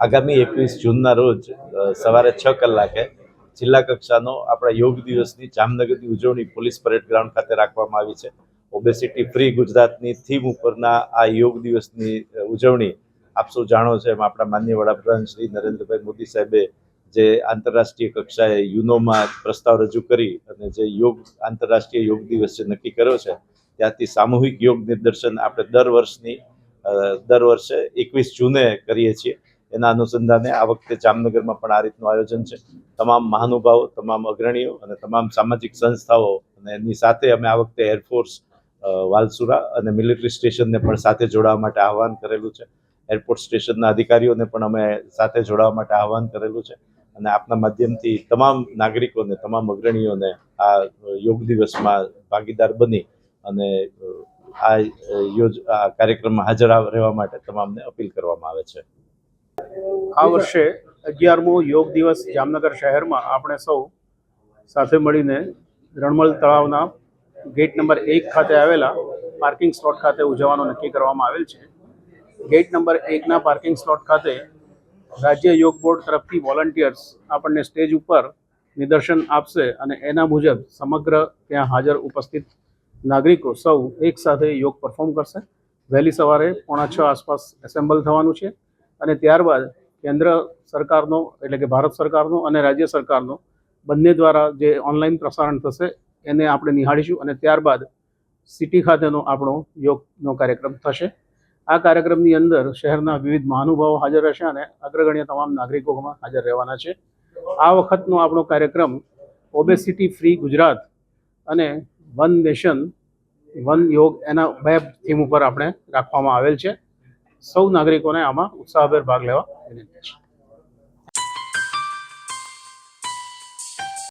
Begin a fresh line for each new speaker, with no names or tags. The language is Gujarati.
આગામી એકવીસ જૂનના રોજ સવારે છ કલાકે જિલ્લા કક્ષાનો આપણા યોગ દિવસની જામનગરની ઉજવણી પોલીસ પરેડ ગ્રાઉન્ડ ખાતે રાખવામાં આવી છે. ઓબેસિટી ફ્રી ગુજરાતની થીમ ઉપરના આ યોગ દિવસની ઉજવણી આપ સૌ જાણો છો. એમ આપણા માનનીય વડાપ્રધાન શ્રી નરેન્દ્રભાઈ મોદી સાહેબે જે આંતરરાષ્ટ્રીય કક્ષાએ યુનોમાં પ્રસ્તાવ રજૂ કરી અને જે યોગ, આંતરરાષ્ટ્રીય યોગ દિવસ જે નક્કી કર્યો છે, ત્યાંથી સામૂહિક યોગ નિદર્શન આપણે દર વર્ષની દર વર્ષે એકવીસ જૂને કરીએ છીએ. એના અનુસંધાને આ વખતે જામનગરમાં પણ આ રીતનું આયોજન છે. તમામ મહાનુભાવો, તમામ અગ્રણીઓ અને તમામ સામાજિક સંસ્થાઓ અને એની સાથે અમે આ વખતે એરફોર્સ વાલસુરા અને મિલિટરી સ્ટેશનને પણ સાથે જોડાવા માટે આહવાન કરેલું છે. એરપોર્ટ સ્ટેશનના અધિકારીઓને પણ અમે સાથે જોડાવા માટે આહવાન કરેલું છે અને આપના માધ્યમથી તમામ નાગરિકોને, તમામ અગ્રણીઓને આ યોગ દિવસમાં ભાગીદાર બની અને આ યોજ, આ કાર્યક્રમમાં હાજર રહેવા માટે તમામને અપીલ કરવામાં આવે છે.
આ વર્ષે અગિયારમો યોગ દિવસ જામનગર શહેરમાં આપણે સૌ સાથે મળીને રણમલ તળાવના ગેટ નંબર એક ખાતે આવેલા પાર્કિંગ સ્લોટ ખાતે ઉજવવાનું નક્કી કરવામાં આવેલ છે. ગેટ નંબર એકના પાર્કિંગ સ્લોટ ખાતે રાજ્ય યોગ બોર્ડ તરફથી વોલન્ટિયર્સ આપણને સ્ટેજ ઉપર નિદર્શન આપશે અને એના મુજબ સમગ્ર ત્યાં હાજર ઉપસ્થિત નાગરિકો સૌ એક સાથે યોગ પરફોર્મ કરશે. વહેલી સવારે પોણા છ આસપાસ એસેમ્બલ થવાનું છે. અને ત્યારબાદ કેન્દ્ર સરકારનો, એટલે કે ભારત સરકારનો અને રાજ્ય સરકારનો બંને દ્વારા જે ઓનલાઈન પ્રસારણ થશે, એને આપણે નિહાળીશું અને ત્યારબાદ સિટી ખાતેનો આપણો યોગનો કાર્યક્રમ થશે. આ કાર્યક્રમની અંદર શહેરના વિવિધ મહાનુભાવો હાજર રહેશે અને અગ્રગણ્ય તમામ નાગરિકોમાં હાજર રહેવાના છે. આ વખતનો આપણો કાર્યક્રમ ઓબેસિટી ફ્રી ગુજરાત અને વન નેશન વન યોગ એના બે થીમ ઉપર આપણે રાખવામાં આવેલ છે. સૌ નાગરિકોને આમાં ઉત્સાહભેર ભાગ લેવા વિનંતી છે.